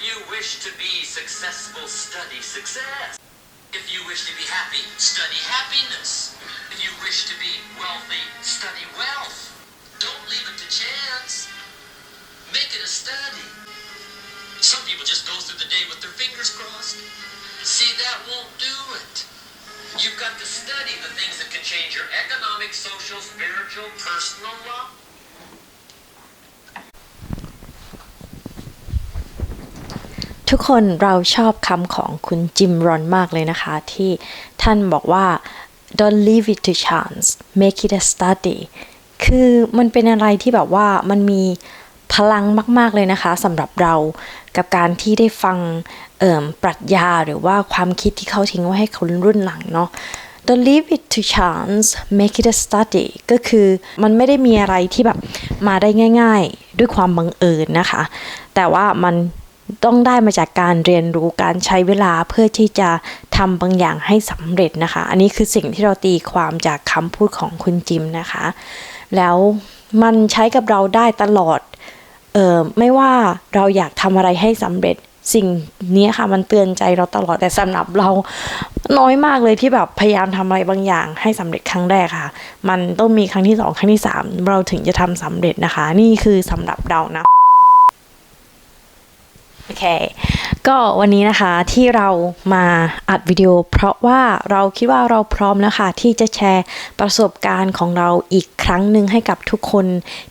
you wish to be successful, study success. If you wish to be happy, study happiness. If you wish to be wealthy, study wealth. Don't leave it to chance. Make it a study. Some people just go through the day with their fingers crossed. See, that won't do it. You've got to study the things that can change your economic, social, spiritual, personal life. ทุกคนเราชอบคำของคุณจิมรอนมากเลยนะคะ ที่ท่านบอกว่า don't leave it to chance make it a study คือมันเป็นอะไรที่แบบว่ามันมีพลังมาก ๆ เลยนะคะสำหรับเรากับการที่ได้ฟังเอ่มปรัชญาหรือว่าความคิดที่เขาทิ้งไว้ให้คนรุ่นหลังเนาะ Don't leave it to chance make it a study ก็คือมันไม่ได้มีอะไรที่แบบมาได้ง่าย ๆ ด้วยความบังเอิญนะคะ แต่ว่ามัน ต้องได้มาจากการเรียนรู้การใช้เวลาเพื่อที่จะทำบางอย่างให้สำเร็จนะคะ อันนี้คือสิ่งที่เราตีความจากคำพูดของคุณจิมนะคะ แล้วมันใช้กับเราได้ตลอดเออไม่ว่าเราอยากทำอะไรให้สำเร็จสิ่งนี้ค่ะมันเตือนใจเราตลอดแต่สำหรับเราน้อยมากเลยที่แบบพยายามทำอะไรบางอย่างให้สำเร็จครั้งแรกค่ะ มันต้องมีครั้งที่สองครั้งที่สามเราถึงจะทำสำเร็จนะคะ นี่คือสำหรับเรานะ โอเค ก็วันนี้นะคะที่เรามาอัดวิดีโอ เพราะว่าเราคิดว่าเราพร้อมแล้วค่ะที่จะแชร์ประสบการณ์ของเราอีกครั้งหนึ่งให้กับทุกคน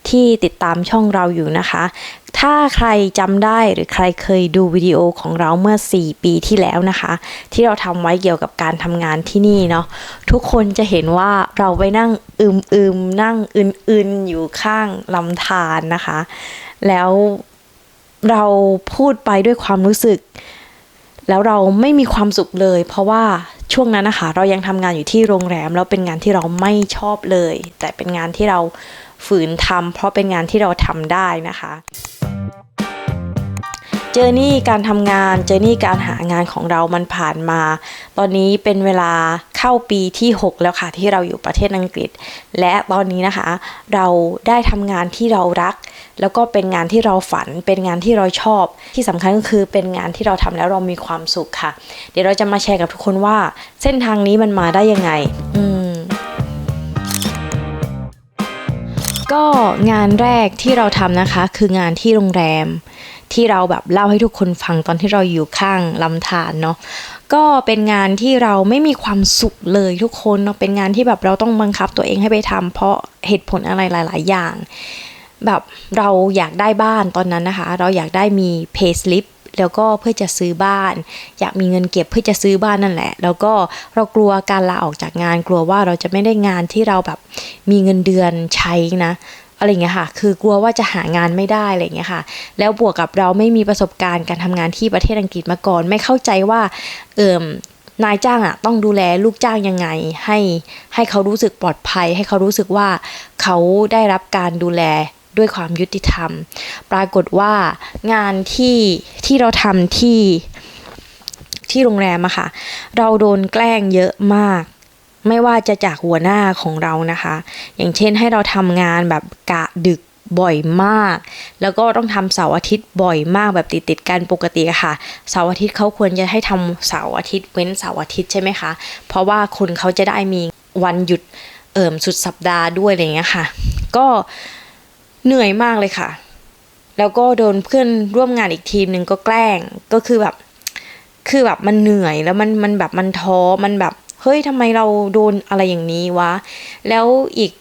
ที่ติดตามช่องเราอยู่นะคะ ถ้าใครจำได้หรือใครเคยดูวิดีโอของเราเมื่อ 4 ปีที่แล้วนะคะ ที่เราทำไว้เกี่ยวกับการทำงานที่นี่เนาะทุกคนจะเห็นว่าเราไปนั่งอึมๆนั่งอึนๆอยู่ข้างลำธารนะคะ แล้ว เราพูดไปด้วยความรู้สึก แล้วเราไม่มีความสุขเลย เพราะว่าช่วงนั้นนะคะ เรายังทำงานอยู่ที่โรงแรม แล้วเป็นงานที่เราไม่ชอบเลย แต่เป็นงานที่เราฝืนทำเพราะเป็นงานที่เราทำได้นะคะเจอร์นี่การทำงานเจอร์นี่การหางานของเรามันผ่านมา ตอนนี้เป็นเวลาเข้าปีที่ 6 แล้วค่ะ ที่เราอยู่ประเทศอังกฤษ และตอนนี้นะคะ เราได้ทำงานที่เรารัก แล้วก็เป็นงานที่เราฝัน เป็นงานที่เราชอบ ที่สำคัญก็คือเป็นงานที่เราทำแล้วเรามีความสุขค่ะ เดี๋ยวเราจะมาแชร์กับทุกคนว่า เส้นทางนี้มันมาได้ยังไง อืมก็งานแรกที่เราทำนะคะ คืองานที่โรงแรม ที่เราแบบเล่าให้ทุกคนฟังตอนที่เราอยู่ข้างลำธารเนาะก็เป็นงานที่เราไม่มีความสุขเลยทุกคนเนาะเป็นงานที่แบบเราต้องบังคับตัวเองให้ไปทำเพราะเหตุผลอะไรหลาย ๆ อย่าง แบบเราอยากได้บ้านตอนนั้นนะคะ เราอยากได้มี pay slip แล้วก็เพื่อจะซื้อบ้าน อยากมีเงินเก็บเพื่อจะซื้อบ้านนั่นแหละ แล้วก็เรากลัวการลาออกจากงาน กลัวว่าเราจะไม่ได้งานที่เราแบบมีเงินเดือนใช้นะอะไรเงี้ยค่ะ คือกลัวว่าจะหางานไม่ได้อะไรเงี้ยค่ะ แล้วบวกกับเราไม่มีประสบการณ์การทำงานที่ประเทศอังกฤษมาก่อน ไม่เข้าใจว่าเอิมนายจ้างอะต้องดูแลลูกจ้างยังไง ให้ให้เขารู้สึกปลอดภัย ให้เขารู้สึกว่าเขาได้รับการดูแล ด้วยความยุติธรรม ปรากฏว่างานที่ที่เราทำที่ที่โรงแรมอะค่ะ เราโดนแกล้งเยอะมาก ไม่ว่าจะจากหัวหน้าของเรานะคะ อย่างเช่นให้เราทำงานแบบกะดึกบ่อยมาก แล้วก็ต้องทำเสาร์อาทิตย์บ่อยมากแบบติดติดกันปกติค่ะ เสาร์อาทิตย์เขาควรจะให้ทำเสาร์อาทิตย์เว้นเสาร์อาทิตย์ใช่ไหมคะ เพราะว่าคุณเขาจะได้มีวันหยุดเอิ่มสุดสัปดาห์ด้วยอะไรอย่างเงี้ยค่ะ ก็ เหนื่อยมากเลยค่ะ แล้วก็โดนเพื่อนร่วมงานอีกทีมหนึ่งก็แกล้งก็คือแบบ คือแบบมันเหนื่อยแล้วมันมันแบบมันท้อมันแบบเฮ้ยทำไมเราโดนอะไรอย่างนี้วะ แล้วอีก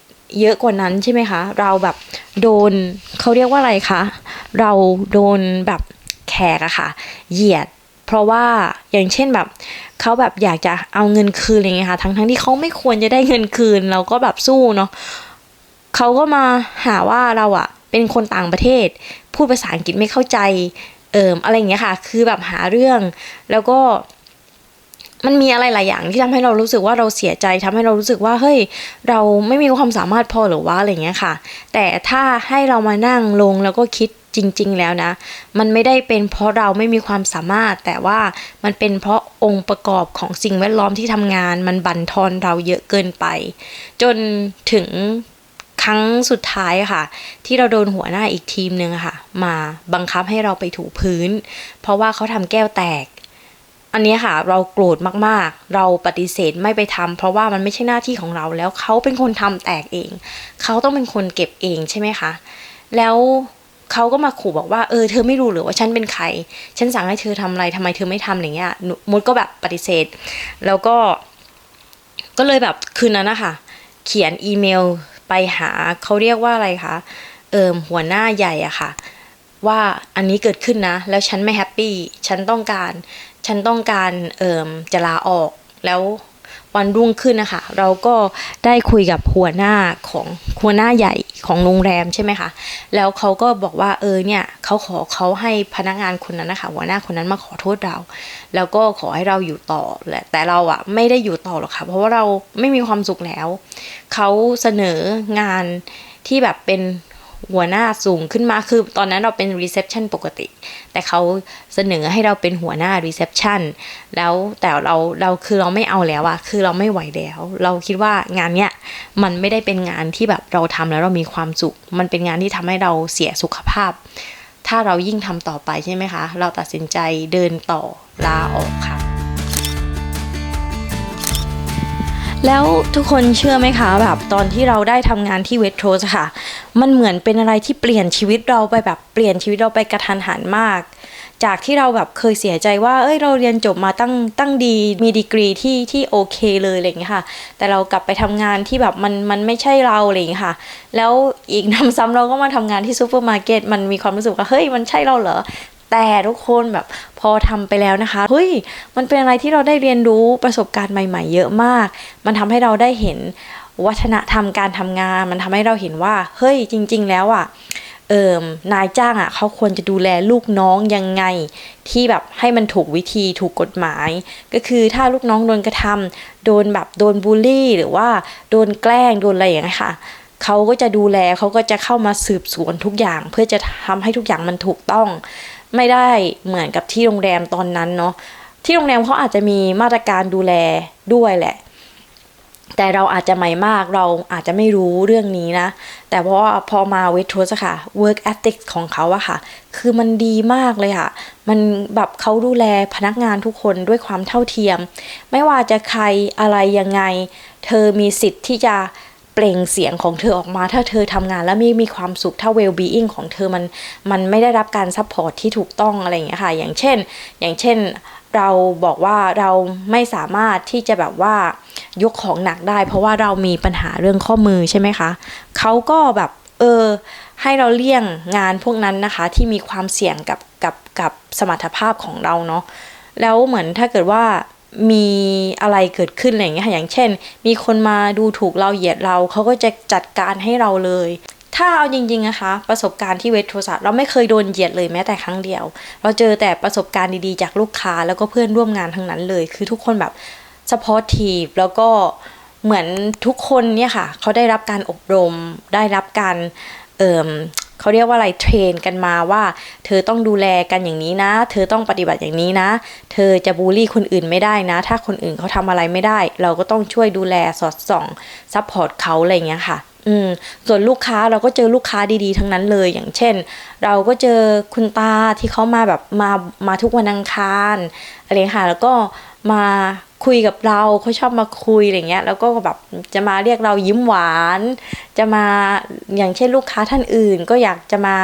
เยอะกว่านั้นใช่ไหมคะ เราแบบโดนเขาเรียกว่าอะไรคะ เราโดนแบบแขกอะค่ะ เหยียด เพราะว่าอย่างเช่นแบบเขาแบบอยากจะเอาเงินคืนอะไรเงี้ยค่ะ ทั้งทั้งที่เขาไม่ควรจะได้เงินคืน เราก็แบบสู้เนาะ เขาก็มาหาว่าเราอะเป็นคนต่างประเทศ พูดภาษาอังกฤษไม่เข้าใจ เอิมอะไรอย่างเงี้ยค่ะ คือแบบหาเรื่อง แล้วก็ มันมีอะไรหลายอย่างที่ทำให้เรารู้สึกว่าเราเสียใจทำให้เรารู้สึกว่าเฮ้ย เราไม่มีความสามารถพอหรือว่าอะไรเงี้ยค่ะ แต่ถ้าให้เรามานั่งลงแล้วก็คิดจริง ๆ แล้วนะ มันไม่ได้เป็นเพราะเราไม่มีความสามารถ แต่ว่ามันเป็นเพราะองค์ประกอบของสิ่งแวดล้อมที่ทำงาน มันบั่นทอนเราเยอะเกินไป จนถึง รั้งสุดท้ายค่ะ ที่เราโดนหัวหน้าอีกทีมหนึ่งค่ะ มาบังคับให้เราไปถูพื้น เพราะว่าเขาทำแก้วแตก อันนี้ค่ะ เราโกรธมากๆ เราปฏิเสธไม่ไปทำเพราะว่ามันไม่ใช่หน้าที่ของเราแล้วเขาเป็นคนทำแตกเอง เขาต้องเป็นคนเก็บเองใช่ไหมคะ แล้วเขาก็มาขู่บอกว่าเออเธอไม่รู้หรือว่าฉันเป็นใคร ฉันสั่งให้เธอทำอะไรทำไมเธอไม่ทำอะไรเงี้ยมดก็แบบปฏิเสธ แล้วก็ ก็เลยแบบคืนนั้นนะคะเขียนอีเมล ไปหาเขาเรียกว่าอะไรคะเอิมหัวหน้าใหญ่อะค่ะ ว่าอันนี้เกิดขึ้นนะ แล้วฉันไม่แฮปปี้ฉันต้องการ ฉันต้องการเอิมจะลาออกแล้ว วันรุ่งขึ้นนะคะ เราก็ได้คุยกับหัวหน้าของหัวหน้าใหญ่ของโรงแรมใช่ไหมคะ แล้วเขาก็บอกว่าเออเนี่ยเขาขอเขาให้พนักงานคนนั้นนะคะหัวหน้าคนนั้นมาขอโทษเรา แล้วก็ขอให้เราอยู่ต่อแหละแต่เราอะไม่ได้อยู่ต่อหรอกค่ะ เพราะว่าเราไม่มีความสุขแล้ว เขาเสนองานที่แบบเป็น หัวหน้าสูงขึ้นมาคือตอนนั้นเราเป็นรีเซพชันปกติ แต่เขาเสนอให้เราเป็นหัวหน้ารีเซพชันแล้วแต่เราเราคือเราไม่เอาแล้วอะคือเราไม่ไหวแล้ว เราคิดว่างานเนี้ยมันไม่ได้เป็นงานที่แบบเราทำแล้วเรามีความสุข มันเป็นงานที่ทำให้เราเสียสุขภาพ ถ้าเรายิ่งทำต่อไปใช่ไหมคะ เราตัดสินใจเดินต่อลาออกค่ะ แล้วทุกคนเชื่อไหมคะแบบตอนที่เราได้ทำงานที่เวทโทสค่ะ มันเหมือนเป็นอะไรที่เปลี่ยนชีวิตเราไปแบบเปลี่ยนชีวิตเราไปกระทันหันมาก จากที่เราแบบเคยเสียใจว่า เอ้ยเราเรียนจบมาตั้งตั้งดีมีดีกรีที่ที่โอเคเลยอะไรอย่างเงี้ยค่ะ แต่เรากลับไปทำงานที่แบบมันมันไม่ใช่เราอะไรอย่างเงี้ยค่ะ แล้วอีกนำซ้ำเราก็มาทำงานที่ซูเปอร์มาร์เก็ตมันมีความรู้สึกว่าเฮ้ยมันใช่เราเหรอ แต่ทุกคนแบบพอทำไปแล้วนะคะเฮ้ยมันเป็นอะไรที่เราได้เรียนรู้ประสบการณ์ใหม่ ๆ เยอะมาก มันทำให้เราได้เห็นวัฒนธรรมการทำงาน มันทำให้เราเห็นว่าเฮ้ยจริง ๆ แล้วอะเอิมนายจ้างอะเขาควรจะดูแลลูกน้องยังไง ที่แบบให้มันถูกวิธีถูกกฎหมาย ก็คือถ้าลูกน้องโดนกระทำโดนแบบโดนบูลลี่ หรือว่าโดนแกล้งโดนอะไรอย่างเงี้ยค่ะเขาก็จะดูแลเขาก็จะเข้ามาสืบสวนทุกอย่าง เพื่อจะทำให้ทุกอย่างมันถูกต้อง ไม่ได้เหมือนกับที่โรงแรมตอนนั้นเนาะที่โรงแรมเขาอาจจะมีมาตรการดูแลด้วยแหละ แต่เราอาจจะใหม่มากเราอาจจะไม่รู้เรื่องนี้นะ แต่เพราะว่าพอมาเวททัวร์ค่ะ work ethic ของเขาอะค่ะ คือมันดีมากเลยค่ะ มันแบบเขาดูแลพนักงานทุกคนด้วยความเท่าเทียม ไม่ว่าจะใครอะไรยังไง เธอมีสิทธิ์ที่จะ ปล่งเสียงของเธอออกมา ถ้าเธอทำงานแล้วม่มีความสุขถ้า well being ของเธอมันมันไม่ได้รับการซัพพอร์ตที่ถูกต้องอะไรอย่างเงี้ยค่ะ อย่างเช่น อย่างเช่นเราบอกว่าเราไม่สามารถที่จะแบบว่ายกของหนักได้ เพราะว่าเรามีปัญหาเรื่องข้อมือใช่ไหมคะเขาก็แบบเออให้เราเลี่ยงงานพวกนั้นนะคะ ที่มีความเสี่ยงกับกับกับสมรรถภาพของเราเนาะแล้วเหมือนถ้าเกิดว่า มีอะไรเกิดขึ้นอะไรอย่างเงี้ยค่ะอย่างเช่น มีคนมาดูถูกเราเหยียดเราเขาก็จะจัดการให้เราเลย ถ้าเอาจริงๆนะคะ ประสบการณ์ที่เวทโทรศัพท์เราไม่เคยโดนเหยียดเลยแม้แต่ครั้งเดียว เราเจอแต่ประสบการณ์ดีๆจากลูกค้าแล้วก็เพื่อนร่วมงานทั้งนั้นเลย คือทุกคนแบบ supportive แล้วก็เหมือนทุกคนเนี่ยค่ะเขาได้รับการอบรมได้รับการ เขาเรียกว่าอะไรเทรนกันมาว่า เธอต้องดูแลกันอย่างนี้นะ เธอต้องปฏิบัติอย่างนี้นะ เธอจะบูลลี่คนอื่นไม่ได้นะ ถ้าคนอื่นเขาทำอะไรไม่ได้ เราก็ต้องช่วยดูแลสอดส่องซัพพอร์ตเขาอะไรอย่างเงี้ยค่ะ อืมส่วนลูกค้าเราก็เจอลูกค้าดีๆ ทั้งนั้นเลยอย่างเช่น เราก็เจอคุณตาที่เขามาแบบมามาทุกวันอังคารอะไรอย่างเงี้ยค่ะแล้วก็มาคุยกับเราเขาชอบมาคุยอะไรเงี้ย แล้วก็แบบจะมาเรียกเรายิ้มหวาน จะมาอย่างเช่นลูกค้าท่านอื่น ก็อยากจะมา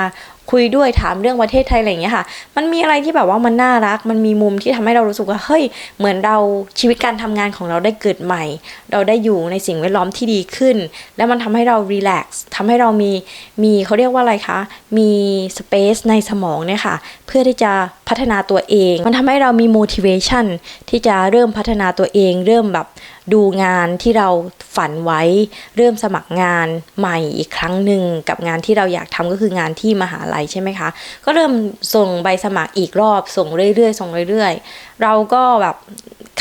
คุยด้วยถามเรื่องประเทศไทยอะไรอย่างเงี้ยค่ะ มันมีอะไรที่แบบว่ามันน่ารัก มันมีมุมที่ทำให้เรารู้สึกว่าเฮ้ยเหมือนเราชีวิตการทำงานของเราได้เกิดใหม่ เราได้อยู่ในสิ่งแวดล้อมที่ดีขึ้น แล้วมันทำให้เรารีแลกซ์ทำให้เรามีมีเขาเรียกว่าอะไรคะ มีสเปซในสมองเนี่ยค่ะ เพื่อที่จะพัฒนาตัวเอง มันทำให้เรามี motivation ที่จะเริ่มพัฒนาตัวเอง เริ่มแบบ ดูงานที่เราฝันไว้เริ่มสมัครงานใหม่อีกครั้งหนึ่งกับงานที่เราอยากทำก็คืองานที่มหาลัยใช่ไหมคะ ก็เริ่มส่งใบสมัครอีกรอบส่งเรื่อยๆ ส่งเรื่อยๆ เราก็แบบ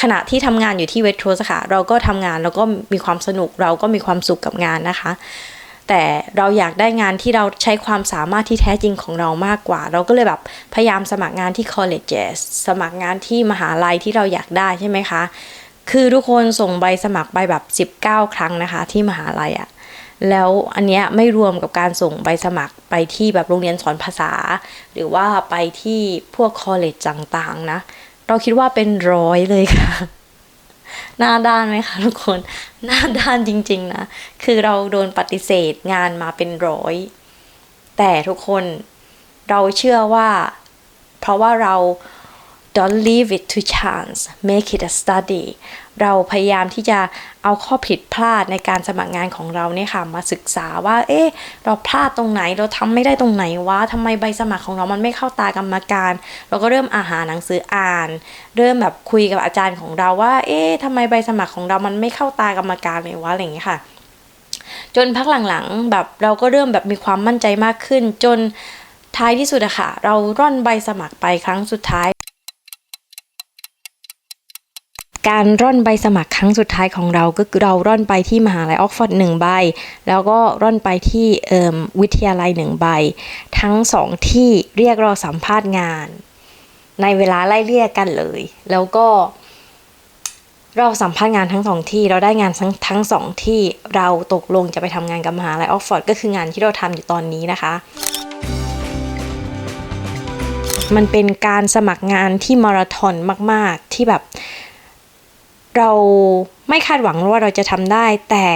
ขณะที่ทำงานอยู่ที่เวทโทสค่ะเราก็ทำงานแล้วก็มีความสนุกเราก็มีความสุขกับงานนะคะแต่เราอยากได้งานที่เราใช้ความสามารถที่แท้จริงของเรามากกว่า เราก็เลยแบบพยายามสมัครงานที่ college สมัครงานที่มหาลัยที่เราอยากได้ใช่ไหมคะ คือทุกคนส่งใบสมัครไปแบบ 19 ครั้งนะคะ ที่มหาลัยอะแล้วอันเนี้ยไม่รวมกับการส่งใบสมัครไปที่แบบโรงเรียนสอนภาษา หรือว่าไปที่พวกคอลเลจต่างๆนะ เราคิดว่าเป็นร้อยเลยค่ะ หน้าด้านไหมคะทุกคน หน้าด้านจริงๆนะ คือเราโดนปฏิเสธงานมาเป็นร้อย แต่ทุกคนเราเชื่อว่า เพราะว่าเรา don't leave it to chance make it a study เราพยายามที่จะเอาข้อผิดพลาดในการสมัครงานของเราเนี่ยค่ะ มาศึกษาว่า เอ๊ะ เราพลาดตรงไหน เราทำไม่ได้ตรงไหนวะทำไมใบสมัครของเรามันไม่เข้าตากรรมการ เราก็เริ่มอาหาหนังสืออ่าน เริ่มแบบคุยกับอาจารย์ของเราว่า เอ๊ะทำไมใบสมัครของเรามันไม่เข้าตากรรมการเลยวะ อะไรอย่างเงี้ยค่ะ จนพักหลังๆ แบบเราก็เริ่มแบบมีความมั่นใจมากขึ้น จนท้ายที่สุดอะค่ะ เราร่อนใบสมัครไปครั้งสุดท้าย การร่อนใบสมัครครั้งสุดท้ายของเราก็คือเราร่อนไปที่มหาลัยออกฟอร์ดหนึ่งใบ แล้วก็ร่อนไปที่เอิ่มวิทยาลัยหนึ่งใบ ทั้งสองที่เรียกเราสัมภาษณ์งาน ในเวลาไล่เรียกกันเลย แล้วก็ เราสัมภาษณ์งานทั้งสองที่เราได้งานทั้งทั้งสองที่เราตกลงจะไปทำงานกับมหาลัยออกฟอร์ดก็คืองานที่เราทำอยู่ตอนนี้นะคะมันเป็นการสมัครงานที่มาราธอนมาก ๆ ที่แบบ เราไม่คาดหวังว่าเราจะทำได้ แต่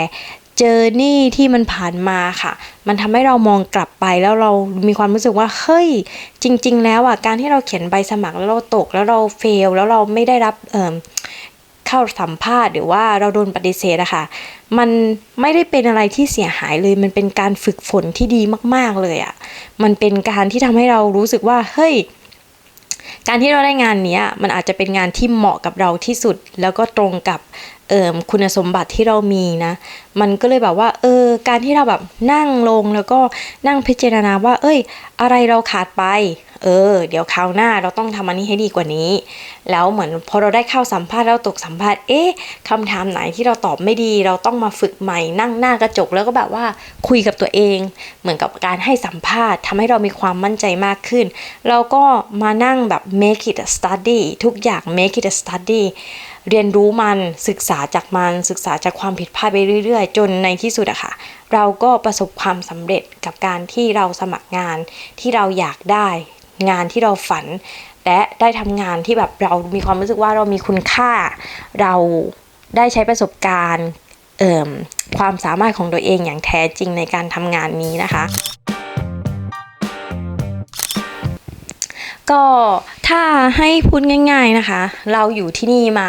เจอนี่ที่มันผ่านมาค่ะ มันทำให้เรามองกลับไปแล้วเรามีความรู้สึกว่า เฮ้ย จริง ๆ แล้วอะ การที่เราเขียนใบสมัครแล้วเราตกแล้วเราเฟล แล้วเราไม่ได้รับเอ่อเข้าสัมภาษณ์หรือว่าเราโดนปฏิเสธอะค่ะ มันไม่ได้เป็นอะไรที่เสียหายเลย มันเป็นการฝึกฝนที่ดีมาก ๆ เลยอะมันเป็นการที่ทำให้เรารู้สึกว่า เฮ้ย การที่เราได้งานนี้มันอาจจะเป็นงานที่เหมาะกับเราที่สุด แล้วก็ตรงกับ คุณสมบัติที่เรามีนะ มันก็เลยแบบว่า เออ การที่เราแบบนั่งลงแล้วก็นั่งพิจารณาว่า เอ้ย อะไรเราขาดไป เออ เดี๋ยวคราวหน้าเราต้องทำอันนี้ให้ดีกว่านี้ แล้วเหมือนพอเราได้เข้าสัมภาษณ์แล้วตกสัมภาษณ์ เอ๊ะคำถามไหนที่เราตอบไม่ดี เราต้องมาฝึกใหม่ นั่งหน้ากระจกแล้วก็แบบว่าคุยกับตัวเอง เหมือนกับการให้สัมภาษณ์ทำให้เรามีความมั่นใจมากขึ้น เราก็มานั่งแบบ make it a study ทุกอย่าง make it a study เรียนรู้มันศึกษาจากมันศึกษาจากความผิดพลาดไปเรื่อยๆ จนในที่สุดอะค่ะ เราก็ประสบความสำเร็จกับการที่เราสมัครงานที่เราอยากได้ งานที่เราฝัน และได้ทำงานที่แบบเรามีความรู้สึกว่าเรามีคุณค่า เราได้ใช้ประสบการณ์เอิ่มความสามารถของตัวเองอย่างแท้จริงในการทำงานนี้นะคะ ก็ถ้าให้พูดง่ายๆนะคะ เราอยู่ที่นี่มา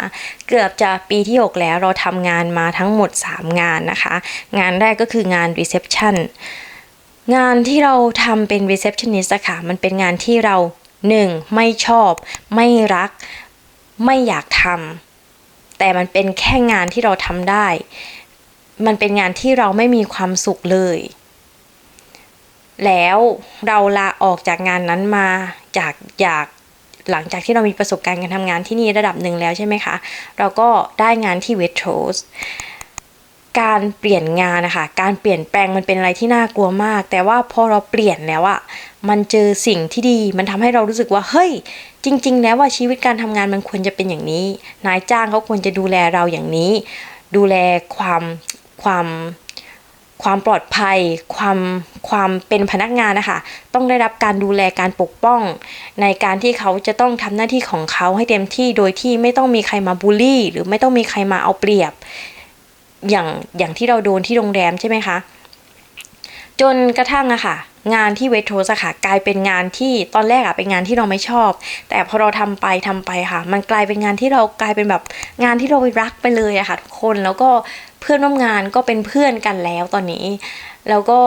เกือบจะปีที่ 6 แล้วเราทำงานมาทั้งหมด 3 งานนะคะ งานแรกก็คืองาน reception งานที่เราทำเป็น receptionist ค่ะ มันเป็นงานที่เรา 1. ไม่ชอบ ไม่รัก ไม่อยากทำแต่มันเป็นแค่งานที่เราทำได้ มันเป็นงานที่เราไม่มีความสุขเลย แล้วเราลาออกจากงานนั้นมาจากอยากหลังจากที่เรามีประสบการณ์การทำงานที่นี่ระดับหนึ่งแล้วใช่ไหมคะ เราก็ได้งานที่เวทโ o สการเปลี่ยนงานนะคะ การเปลี่ยนแปลงมันเป็นอะไรที่น่ากลัวมาก แต่ว่าพอเราเปลี่ยนแล้วอะมันเจอสิ่งที่ดี มันทำให้เรารู้สึกว่า เฮ้ย จริง ๆ แล้วว่าชีวิตการทำงานมันควรจะเป็นอย่างนี้ นายจ้างเขาควรจะดูแลเราอย่างนี้ ดูแลความความ ความปลอดภัย ความความเป็นพนักงานนะคะ ต้องได้รับการดูแลการปกป้อง ในการที่เขาจะต้องทำหน้าที่ของเขาให้เต็มที่โดยที่ไม่ต้องมีใครมาบูลลี่ หรือไม่ต้องมีใครมาเอาเปรียบ อย่างอย่างที่เราโดนที่โรงแรมใช่ไหมคะ จนกระทั่งอะค่ะ งานที่เวทโทสอะค่ะ กลายเป็นงานที่ตอนแรกอะเป็นงานที่เราไม่ชอบ แต่พอเราทำไปทำไปค่ะ มันกลายเป็นงานที่เรากลายเป็นแบบงานที่เรารักไปเลยอะค่ะทุกคนแล้วก็เพื่อนร่วมงานก็เป็นเพื่อนกันแล้วตอนนี้ แล้วก็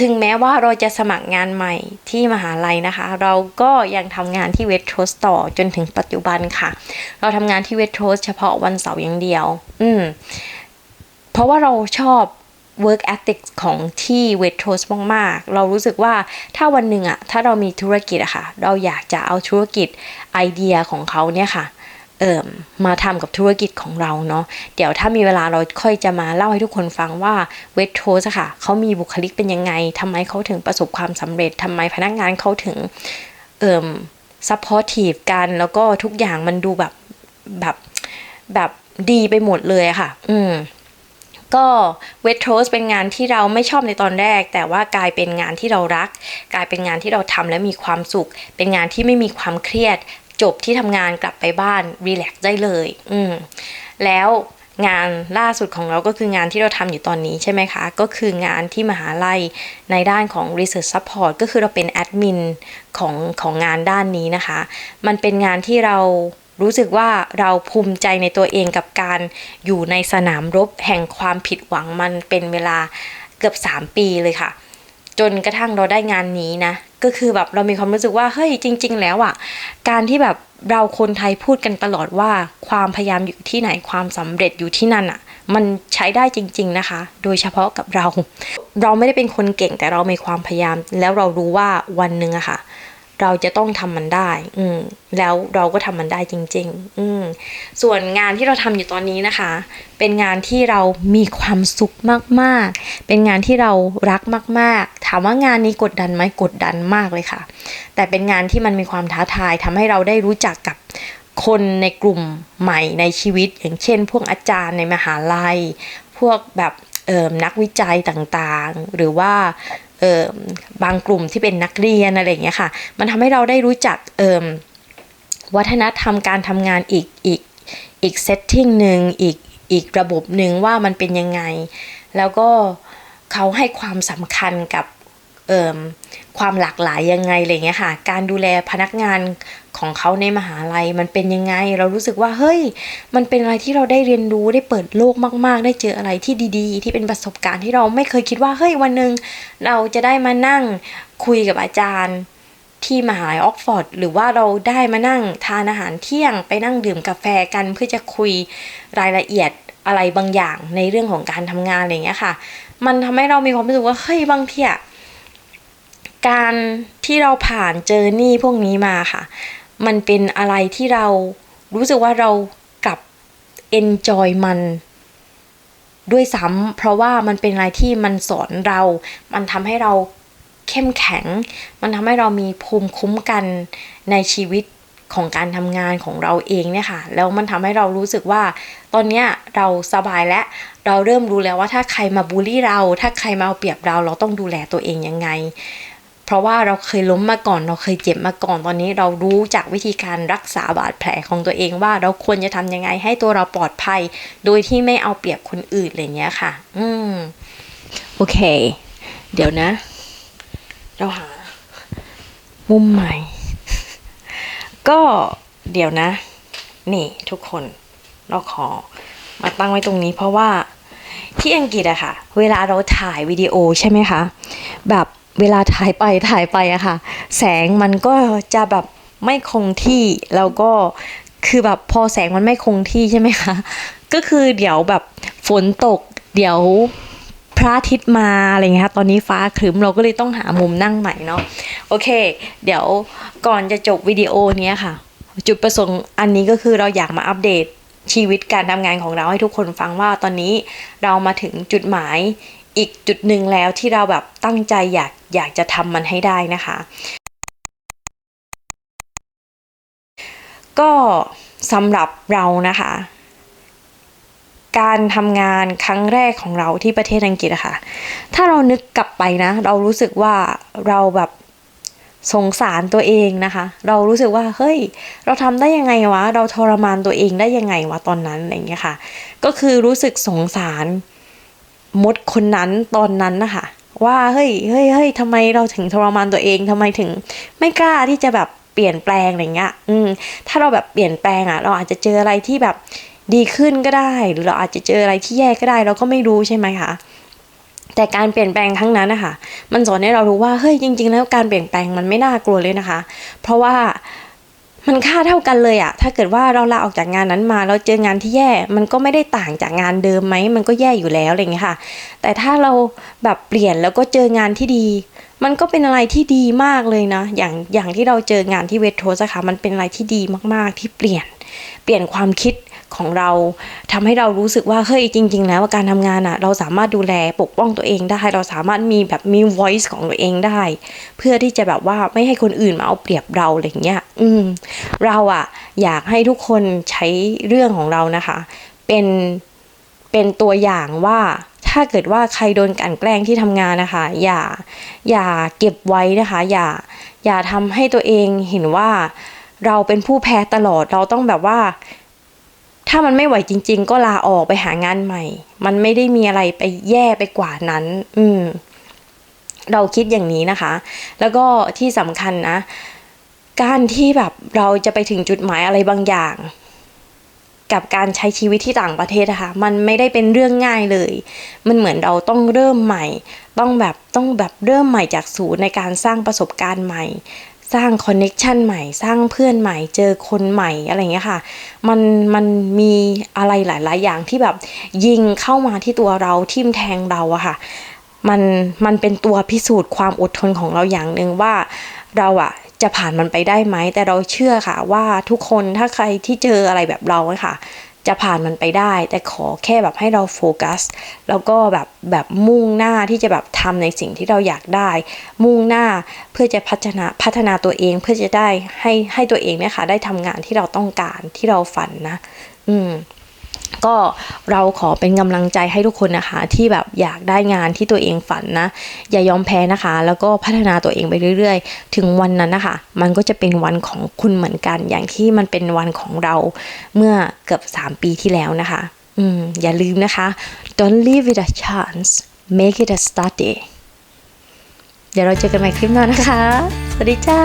ถึงแม้ว่าเราจะสมัครงานใหม่ที่มหาลัยนะคะ เราก็ยังทำงานที่เวทโทสต่อจนถึงปัจจุบันค่ะ เราทำงานที่เวทโทสเฉพาะวันเสาร์อย่างเดียว อืมเพราะว่าเราชอบ work ethic ของที่เวทโทสมากๆ เรารู้สึกว่าถ้าวันหนึ่งอะถ้าเรามีธุรกิจอะค่ะ เราอยากจะเอาธุรกิจไอเดียของเขาเนี่ยค่ะเอ่มมาทำกับธุรกิจของเราเนาะเดี๋ยวถ้ามีเวลาเราค่อยจะมาเล่าให้ทุกคนฟังว่าเวทโทสค่ะเขามีบุคลิกเป็นยังไงทำไมเขาถึงประสบความสำเร็จทำไมพนักงานเขาถึงเอ่ม supportive กันแล้วก็ทุกอย่างมันดูแบบแบบแบบดีไปหมดเลยค่ะ อืม ก็เวทโรสเป็นงานที่เราไม่ชอบในตอนแรก แต่ว่ากลายเป็นงานที่เรารัก กลายเป็นงานที่เราทำและมีความสุข เป็นงานที่ไม่มีความเครียด จบที่ทำงานกลับไปบ้านรีแลกซ์ได้เลย อืมแล้วงานล่าสุดของเราก็คืองานที่เราทำอยู่ตอนนี้ใช่ไหมคะ ก็คืองานที่มหาลัยในด้านของ Research Support ก็คือเราเป็นแอดมินของของงานด้านนี้นะคะ มันเป็นงานที่เรา รู้สึกว่าเราภูมิใจในตัวเองกับการอยู่ในสนามรบแห่งความผิดหวังมันเป็นเวลาเกือบ 3 ปีเลยค่ะ จนกระทั่งเราได้งานนี้นะ ก็คือแบบเรามีความรู้สึกว่าเฮ้ยจริง ๆ แล้วอะ การที่แบบเราคนไทยพูดกันตลอดว่าความพยายามอยู่ที่ไหนความสำเร็จอยู่ที่นั่นอะ มันใช้ได้จริง ๆนะคะ โดยเฉพาะกับเรา เราไม่ได้เป็นคนเก่งแต่เรามีความพยายาม แล้วเรารู้ว่าวันหนึ่งอะค่ะ เราจะต้องทำมันได้ อืแล้วเราก็ทำมันได้จริง ๆ อืส่วนงานที่เราทำอยู่ตอนนี้นะคะ เป็นงานที่เรามีความสุขมากๆ เป็นงานที่เรารักมาก ๆ ถามว่างานนี้กดดันไหมกดดันมากเลยค่ะ แต่เป็นงานที่มันมีความท้าทายทำให้เราได้รู้จักกับคนในกลุ่มใหม่ในชีวิต อย่างเช่น พวกอาจารย์ในมหาลัย พวกแบบเออนักวิจัยต่างๆ หรือว่า บางกลุ่มที่เป็นนักเรียนอะไรอย่างเงี้ยค่ะ มันทำให้เราได้รู้จักวัฒนธรรมการทำงานอีกอีกอีกเซตติ้งหนึ่งอีกอีกระบบหนึ่งว่ามันเป็นยังไง แล้วก็เขาให้ความสำคัญกับ ความหลากหลายยังไงอะไรเงี้ยค่ะ การดูแลพนักงานของเขาในมหาลัยมันเป็นยังไง เรารู้สึกว่าเฮ้ย มันเป็นอะไรที่เราได้เรียนรู้ได้เปิดโลกมาก ๆ ได้เจออะไรที่ดีๆ ที่เป็นประสบการณ์ที่เราไม่เคยคิดว่าเฮ้ยวันหนึ่งเราจะได้มานั่งคุยกับอาจารย์ที่มหาลัยออกฟอร์ดหรือว่าเราได้มานั่งทานอาหารเที่ยง ไปนั่งดื่มกาแฟกันเพื่อจะคุยรายละเอียดอะไรบางอย่างในเรื่องของการทำงานอะไรเงี้ยค่ะ มันทำให้เรามีความรู้สึกว่าเฮ้ยบางทีอะ การที่เราผ่านเจอร์นี่พวกนี้มาค่ะ มันเป็นอะไรที่เรารู้สึกว่าเรากลับ enjoy มันด้วยซ้ำเพราะว่ามันเป็นอะไรที่มันสอนเรา มันทำให้เราเข้มแข็ง มันทำให้เรามีภูมิคุ้มกันในชีวิตของการทำงานของเราเองเนี่ยค่ะ แล้วมันทำให้เรารู้สึกว่า ตอนเนี้ยเราสบายและเราเริ่มรู้แล้วว่าถ้าใครมาบูลลี่เรา ถ้าใครมาเอาเปรียบเรา เราต้องดูแลตัวเองยังไง เพราะว่าเราเคยล้มมาก่อนเราเคยเจ็บมาก่อนตอนนี้เรารู้จากวิธีการรักษาบาดแผลของตัวเองว่าเราควรจะทำยังไงให้ตัวเราปลอดภัย โดยที่ไม่เอาเปรียบคนอื่นอะไรเงี้ยค่ะ อืมโอเค เดี๋ยวนะ เราหา มุมใหม่ ก็เดี๋ยวนะ นี่ทุกคนเราขอมาตั้งไว้ตรงนี้เพราะว่าที่อังกฤษอะค่ะ เวลาเราถ่ายวิดีโอใช่ไหมคะ แบบ เวลาถ่ายไปถ่ายไปอะค่ะ แสงมันก็จะแบบไม่คงที่แล้วก็คือแบบพอแสงมันไม่คงที่ใช่ไหมคะก็คือเดี๋ยวแบบฝนตก เดี๋ยวพระอาทิตย์มาอะไรเงี้ยค่ะตอนนี้ฟ้าครึ้มเราก็เลยต้องหามุมนั่งใหม่เนาะโอเค เดี๋ยวก่อนจะจบวิดีโอเนี้ยค่ะ จุดประสงค์อันนี้ก็คือเราอยากมาอัปเดตชีวิตการทำงานของเราให้ทุกคนฟังว่าตอนนี้เรามาถึงจุดหมาย อีกจุดหนึ่งแล้วที่เราแบบตั้งใจอยากอยากจะทำมันให้ได้นะคะ ก็สำหรับเรานะคะ การทำงานครั้งแรกของเราที่ประเทศอังกฤษอะค่ะ ถ้าเรานึกกลับไปนะ เรารู้สึกว่าเราแบบสงสารตัวเองนะคะ เรารู้สึกว่าเฮ้ย เราทำได้ยังไงวะ เราทรมานตัวเองได้ยังไงวะตอนนั้นอะไรอย่างเงี้ยค่ะ ก็คือรู้สึกสงสาร มดคนนั้นตอนนั้นนะคะว่าเฮ้ยเฮ้ยเฮ้ยทำไมเราถึงทรมานตัวเองทำไมถึง ไม่กล้าที่จะแบบเปลี่ยนแปลงอะไรเงี้ย อืม ถ้าเราแบบเปลี่ยนแปลงอะ เราอาจจะเจออะไรที่แบบดีขึ้นก็ได้ หรือเราอาจจะเจออะไรที่แย่ก็ได้ เราก็ไม่รู้ใช่ไหมคะแต่การเปลี่ยนแปลงครั้งนั้นนะคะมันสอนให้เรารู้ว่าเฮ้ยจริง ๆ แล้วการเปลี่ยนแปลงมันไม่น่ากลัวเลยนะคะ เพราะว่า มันค่าเท่ากันเลยอะถ้าเกิดว่าเราลาออกจากงานนั้นมาเราเจองานที่แย่ มันก็ไม่ได้ต่างจากงานเดิมไหม มันก็แย่อยู่แล้วอะไรอย่างเงี้ยค่ะ แต่ถ้าเราแบบเปลี่ยนแล้วก็เจองานที่ดี มันก็เป็นอะไรที่ดีมากเลยนะ อย่างอย่างที่เราเจองานที่เวทโทสอะค่ะ มันเป็นอะไรที่ดีมากๆที่เปลี่ยน เปลี่ยนความคิด ของเราทำให้เรารู้สึกว่าเฮ้ยจริง ๆ แล้วการทำงานอะเราสามารถดูแลปกป้องตัวเองได้ เราสามารถมีแบบมี voice ของตัวเองได้ เพื่อที่จะแบบว่าไม่ให้คนอื่นมาเอาเปรียบเราอะไรอย่างเงี้ยอืมเราอะอยากให้ทุกคนใช้เรื่องของเรานะคะ เป็นเป็นตัวอย่างว่าถ้าเกิดว่าใครโดนกันแกล้งที่ทำงานนะคะ อย่าอย่าเก็บไว้นะคะ อย่าอย่าทำให้ตัวเองเห็นว่าเราเป็นผู้แพ้ตลอดเราต้องแบบว่า ถ้ามันไม่ไหวจริง ๆ ก็ลาออกไปหางานใหม่ มันไม่ได้มีอะไรไปแย่ไปกว่านั้น อืม เราคิดอย่างนี้นะคะ แล้วก็ที่สำคัญนะ การที่แบบเราจะไปถึงจุดหมายอะไรบางอย่าง กับการใช้ชีวิตที่ต่างประเทศนะคะ มันไม่ได้เป็นเรื่องง่ายเลย มันเหมือนเราต้องเริ่มใหม่ ต้องแบบต้องแบบเริ่มใหม่จากศูนย์ในการสร้างประสบการณ์ใหม่ สร้างคอนเน็ชันใหม่ สร้างเพื่อนใหม่ เจอคนใหม่อะไรอย่างเงี้ยค่ะ มันมันมีอะไรหลาย ๆ อย่างที่แบบยิงเข้ามาที่ตัวเราทิ่มแทงเราอะค่ะ มันมันเป็นตัวพิสูจน์ความอดทนของเราอย่างหนึ่งว่าเราอะจะผ่านมันไปได้ไหม แต่เราเชื่อค่ะ ว่าทุกคนถ้าใครที่เจออะไรแบบเราอะค่ะ จะผ่านมันไปได้ แต่ขอแค่แบบให้เราโฟกัส แล้วก็แบบแบบมุ่งหน้าที่จะแบบทำในสิ่งที่เราอยากได้ มุ่งหน้าเพื่อจะพัฒนาพัฒนาตัวเองเพื่อจะได้ให้ให้ตัวเองเนี่ยค่ะได้ทำงานที่เราต้องการที่เราฝันนะ อืม ก็เราขอเป็นกำลังใจให้ทุกคนนะคะ ที่แบบอยากได้งานที่ตัวเองฝันนะ อย่ายอมแพ้นะคะ แล้วก็พัฒนาตัวเองไปเรื่อย ๆ ถึงวันนั้นนะคะ มันก็จะเป็นวันของคุณเหมือนกัน อย่างที่มันเป็นวันของเราเมื่อเกือบ 3 ปีที่แล้วนะคะ อืมอย่าลืมนะคะ don't leave it a chance make it a study เดี๋ยวเราเจอกันใหม่คลิปหน้านะคะ สวัสดีจ้า